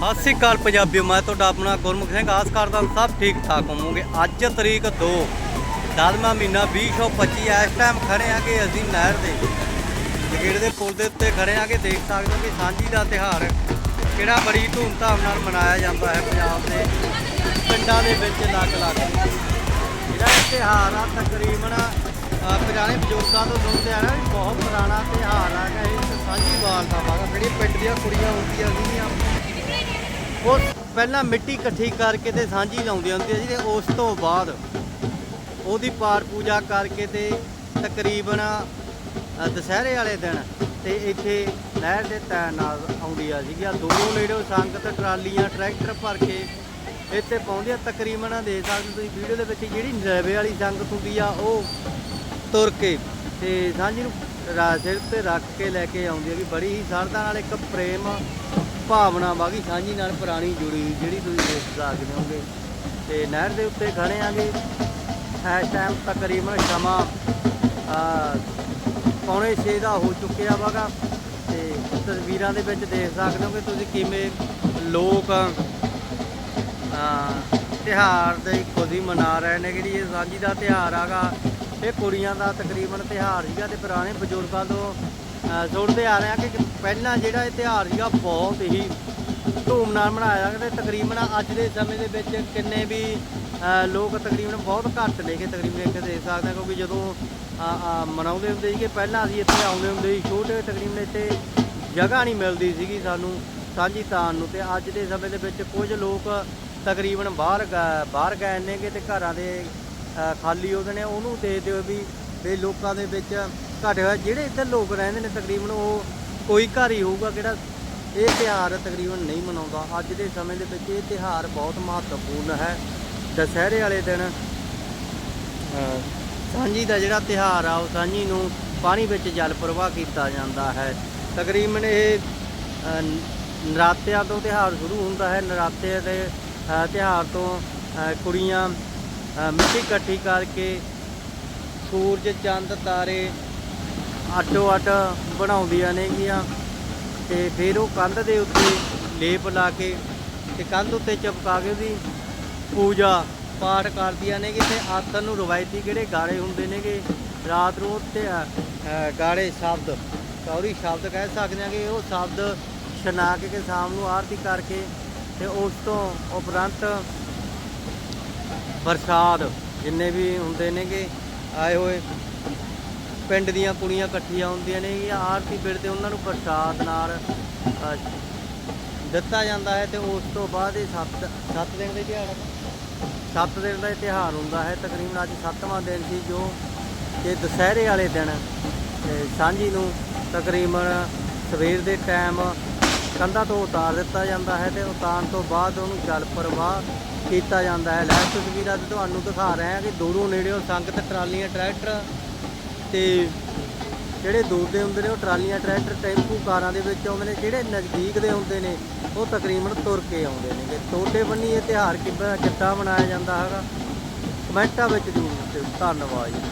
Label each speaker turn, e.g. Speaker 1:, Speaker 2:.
Speaker 1: ਸਤਿ ਸ਼੍ਰੀ ਅਕਾਲ ਪੰਜਾਬੀਓ, ਮੈਂ ਤੁਹਾਡਾ ਆਪਣਾ ਗੁਰਮੁਖ ਸਿੰਘ। ਆਸ ਕਰਦਾ ਸਭ ਠੀਕ ਠਾਕ ਹੋਵੋਗੇ। ਅੱਜ ਤਰੀਕ 2 ਦਸਵਾਂ ਮਹੀਨਾ 2025 ਇਸ ਟਾਈਮ ਖੜੇ ਆ ਕਿ ਅਸੀਂ ਨਹਿਰ ਦੇ। ਜਗੇੜ ਦੇ ਪੁਲ ਦੇ ਉੱਤੇ ਖੜੇ ਆ ਕਿ ਦੇਖ ਸਕਦੇ ਹੋ ਕਿ ਸਾਂਝੀ ਦਾ ਤਿਹਾਰ ਕਿਹੜਾ ਬੜੀ ਧੂਮਧਾਮ ਨਾਲ ਮਨਾਇਆ ਜਾਂਦਾ ਹੈ ਪੰਜਾਬ ਦੇ ਪਿੰਡਾਂ ਦੇ ਵਿੱਚ ਲੱਗ ਲੱਗ ਜਿਹੜਾ ਇਹ ਤਿਹਾਰ ਆ, ਤਕਰੀਬਨ ਪੁਰਾਣੇ ਬਜ਼ੁਰਗਾਂ ਤੋਂ ਸੁਣਦੇ ਆ ਨਾ ਬਹੁਤ ਪੁਰਾਣਾ ਤਿਹਾਰ ਆ ਇਹ, ਸਾਂਝੀ ਵਾਲ ਦਾ ਵਾਗਾ। ਜਿਹੜੀ ਪਿੰਡ ਦੀਆਂ ਕੁੜੀਆਂ ਹੁੰਦੀਆਂ ਸੀਗੀਆਂ ਉਹ ਪਹਿਲਾਂ ਮਿੱਟੀ ਇਕੱਠੀ ਕਰਕੇ ਤੇ ਸਾਂਝੀ ਲਾਉਂਦੀਆਂ ਹੁੰਦੀਆਂ ਸੀ ਤੇ ਉਸ ਤੋਂ ਬਾਅਦ ਉਹਦੀ ਪਾਠ ਪੂਜਾ ਕਰਕੇ ਤੇ ਤਕਰੀਬਨ ਦੁਸਹਿਰੇ ਵਾਲੇ ਦਿਨ ਤੇ ਇੱਥੇ ਨਹਿਰ ਦੇ ਤੈਨ ਨਾਲ ਆਉਂਦੀ ਆ ਸੀਗੀਆਂ। ਦੂਰੋਂ ਨੇੜੋਂ ਸੰਗਤ ਟਰਾਲੀਆਂ, ਟਰੈਕਟਰ ਭਰ ਕੇ ਇੱਥੇ ਪਹੁੰਚਦੀਆਂ ਤਕਰੀਬਨ ਦੇਖ ਸਕਦੇ ਤੁਸੀਂ ਵੀਡੀਓ ਦੇ ਵਿੱਚ ਜਿਹੜੀ ਨਰਵੇ ਵਾਲੀ ਸੰਗਤ ਹੁੰਦੀ ਆ, ਉਹ ਤੁਰ ਕੇ ਤੇ ਸਾਂਝੀ ਨੂੰ ਰਾ- ਸਿਰ ਤੇ ਰੱਖ ਕੇ ਲੈ ਕੇ ਆਉਂਦੀ ਹੈ ਕਿ ਬੜੀ ਹੀ ਸਰਦਾ ਨਾਲ ਇੱਕ ਪ੍ਰੇਮ ਭਾਵਨਾ ਵਾਗੀ ਸਾਂਝੀ ਨਾਲ ਪੁਰਾਣੀ ਜੁੜੀ ਜਿਹੜੀ ਤੁਸੀਂ ਦੇਖ ਸਕਦੇ ਹੋਗੇ ਤੇ ਨਹਿਰ ਦੇ ਉੱਤੇ ਖੜੇ ਆਂਗੇ ਇਸ ਟਾਈਮ ਤਕਰੀਬਨ ਸਮਾਂ ਪੌਣੇ 6 ਦਾ ਹੋ ਚੁੱਕਿਆ ਵਾਗਾ। ਤੇ ਤਸਵੀਰਾਂ ਦੇ ਵਿੱਚ ਦੇਖ ਸਕਦੇ ਹੋ ਕਿ ਤੁਸੀਂ ਕਿਵੇਂ ਲੋਕ ਆ, ਤਿਉਹਾਰ ਦੇ ਖੁਸ਼ੀ ਮਨਾ ਰਹੇ ਨੇ ਜਿਹੜੀ ਇਹ ਸਾਂਝੀ ਦਾ ਤਿਉਹਾਰ ਆਗਾ। ਇਹ ਕੁੜੀਆਂ ਦਾ ਤਕਰੀਬਨ ਤਿਉਹਾਰ ਸੀਗਾ ਤੇ ਪੁਰਾਣੇ ਬਜ਼ੁਰਗਾਂ ਤੋਂ ਅ, ਸੁਣਦੇ ਆ ਰਹੇ ਹਾਂ ਕਿ ਪਹਿਲਾਂ ਜਿਹੜਾ ਇਹ ਤਿਉਹਾਰ ਸੀਗਾ ਬਹੁਤ ਹੀ ਧੂਮ ਨਾਲ ਮਨਾਇਆ ਜਾਂਦਾ ਤੇ ਤਕਰੀਬਨ ਅੱਜ ਦੇ ਸਮੇਂ ਦੇ ਵਿੱਚ ਕਿੰਨੇ ਵੀ ਲੋਕ ਤਕਰੀਬਨ ਬਹੁਤ ਘੱਟ ਨੇ ਕਿ ਤਕਰੀਬਨ ਇੱਕ ਦੇਖ ਸਕਦੇ ਹਾਂ ਕਿਉਂਕਿ ਜਦੋਂ ਮਨਾਉਂਦੇ ਹੁੰਦੇ ਸੀਗੇ ਪਹਿਲਾਂ ਅਸੀਂ ਇੱਥੇ ਆਉਂਦੇ ਹੁੰਦੇ ਸੀ ਛੋਟੇ ਤਕਰੀਬਨ ਇੱਥੇ ਜਗ੍ਹਾ ਨਹੀਂ ਮਿਲਦੀ ਸੀਗੀ ਸਾਨੂੰ ਸਾਂਝੀ ਤਾਣ ਨੂੰ ਤੇ ਅੱਜ ਦੇ ਸਮੇਂ ਦੇ ਵਿੱਚ ਕੁਝ ਲੋਕ ਤਕਰੀਬਨ ਬਾਹਰ ਗ- ਬਾਹਰ ਗਏ ਨੇਗੇ ਤੇ ਘਰਾਂ ਦੇ ਖਾਲੀ ਉਹਦੇ ਨੇ ਉਹਨੂੰ ਦੇਖਦੇ ਹੋਏ ਵੀ ਲੋਕਾਂ ਦੇ ਵਿੱਚ ਘੱਟ ਹੋਇਆ ਜਿਹੜੇ ਇੱਧਰ ਲੋਕ ਰਹਿੰਦੇ ਨੇ ਤਕਰੀਬਨ ਉਹ ਕੋਈ ਘਰ ਹੀ ਹੋਊਗਾ ਕਿਹੜਾ। ਇਹ ਤਿਉਹਾਰ ਤਕਰੀਬਨ ਨਹੀਂ ਮਨਾਉਂਦਾ। ਅੱਜ ਦੇ ਸਮੇਂ ਦੇ ਵਿੱਚ ਇਹ ਤਿਉਹਾਰ ਬਹੁਤ ਮਹੱਤਵਪੂਰਨ ਹੈ। ਦੁਸਹਿਰੇ ਵਾਲੇ ਦਿਨ ਸਾਂਝੀ ਦਾ ਜਿਹੜਾ ਤਿਉਹਾਰ ਆ ਉਹ ਸਾਂਝੀ ਨੂੰ ਪਾਣੀ ਵਿੱਚ ਜਲ ਪ੍ਰਵਾਹ ਕੀਤਾ ਜਾਂਦਾ ਹੈ। ਤਕਰੀਬਨ ਇਹ ਨਰਾਤਿਆਂ ਤੋਂ ਤਿਉਹਾਰ ਸ਼ੁਰੂ ਹੁੰਦਾ ਹੈ। ਨਰਾਤੇ ਦੇ ਅ, ਤਿਉਹਾਰ ਤੋਂ ਕੁੜੀਆਂ ਮਿੱਟੀ ਇਕੱਠੀ ਕਰਕੇ ਸੂਰਜ ਚੰਦ ਤਾਰੇ ਆਟੋ ਅੱਡ ਬਣਾਉਂਦੀਆਂ ਨੇਗੀਆਂ ਤੇ ਫਿਰ ਉਹ ਕੰਧ ਦੇ ਉੱਤੇ ਲੇਪ ਲਾ ਕੇ ਤੇ ਕੰਧ ਉੱਤੇ ਚਪਕਾ ਕੇ ਉਹਦੀ ਪੂਜਾ ਪਾਠ ਕਰਦੀਆਂ ਨੇ ਨੇਗੇ ਤੇ ਆਥਨ ਨੂੰ ਰਵਾਇਤੀ ਕਿਹੜੇ ਗਾਣੇ ਹੁੰਦੇ ਨੇਗੇ, ਰਾਤ ਨੂੰ ਉੱਤੇ ਗਾਣੇ ਸ਼ਬਦ। ਸੌਰੀ ਸ਼ਬਦ ਕਹਿ ਸਕਦੇ ਹਾਂ ਕਿ ਉਹ ਸ਼ਬਦ ਛਨਾ ਕੇ ਕਿ ਸ਼ਾਮ ਨੂੰ ਆਰਤੀ ਕਰਕੇ ਤੇ ਉਸ ਤੋਂ ਉਪਰੰਤ ਪ੍ਰਸਾਦ ਜਿੰਨੇ ਵੀ ਹੁੰਦੇ ਨੇਗੇ, ਆਏ ਹੋਏ। ਪਿੰਡ ਦੀਆਂ ਕੁੜੀਆਂ ਇਕੱਠੀਆਂ ਹੁੰਦੀਆਂ ਨੇ, ਇਹ ਆਰਤੀ ਪਿੰਡ ਤੇ ਉਹਨਾਂ ਨੂੰ ਪ੍ਰਸਾਦ ਨਾਲ ਦਿੱਤਾ ਜਾਂਦਾ ਹੈ ਤੇ ਉਸ ਤੋਂ ਬਾਅਦ ਇਹ 7 7 ਦਿਨ ਦੇ ਤਿਉਹਾਰ 7 ਦਿਨ ਦਾ ਇਹ ਤਿਉਹਾਰ ਹੁੰਦਾ ਹੈ, ਤਕਰੀਬਨ ਅੱਜ 7ਵਾਂ ਦਿਨ ਸੀ ਜੋ ਕਿ ਦੁਸਹਿਰੇ ਵਾਲੇ ਦਿਨ ਤੇ ਸਾਂਝੀ ਨੂੰ ਤਕਰੀਬਨ ਸਵੇਰ ਦੇ ਟਾਈਮ ਕੰਧਾਂ ਤੋਂ ਉਤਾਰ ਦਿੱਤਾ ਜਾਂਦਾ ਹੈ ਤੇ ਉਤਾਰਨ ਤੋਂ ਬਾਅਦ ਉਹਨੂੰ ਜਲ ਪ੍ਰਵਾਹ ਕੀਤਾ ਜਾਂਦਾ ਹੈ। ਲੈ ਤਸਵੀਰਾਂ ਤੇ ਤੁਹਾਨੂੰ ਦਿਖਾ ਰਹੇ ਹਾਂ ਕਿ ਦੂਰੋਂ ਨੇੜਿਓਂ ਸੰਗਤ ਟਰਾਲੀਆਂ, ਟਰੈਕਟਰ ਤੇ ਜਿਹੜੇ ਦੂਰ ਦੇ ਹੁੰਦੇ ਨੇ ਉਹ ਟਰਾਲੀਆਂ, ਟਰੈਕਟਰ, ਟੈਂਪੂ ਕਾਰਾਂ ਦੇ ਵਿੱਚ ਆਉਂਦੇ ਨੇ, ਜਿਹੜੇ ਨਜ਼ਦੀਕ ਦੇ ਹੁੰਦੇ ਨੇ, ਉਹ ਤਕਰੀਬਨ ਤੁਰ ਕੇ ਆਉਂਦੇ ਨੇ ਤੇ ਤੁਹਾਡੇ ਬੰਨੀ ਇਹ ਤਿਉਹਾਰ ਕਿੱਦਾਂ ਕਿੱਦਾਂ ਮਨਾਇਆ ਜਾਂਦਾ ਹੈਗਾ? ਕਮੈਂਟਾਂ ਵਿੱਚ ਜ਼ਰੂਰ ਦੱਸਿਓ। ਧੰਨਵਾਦ ਜੀ।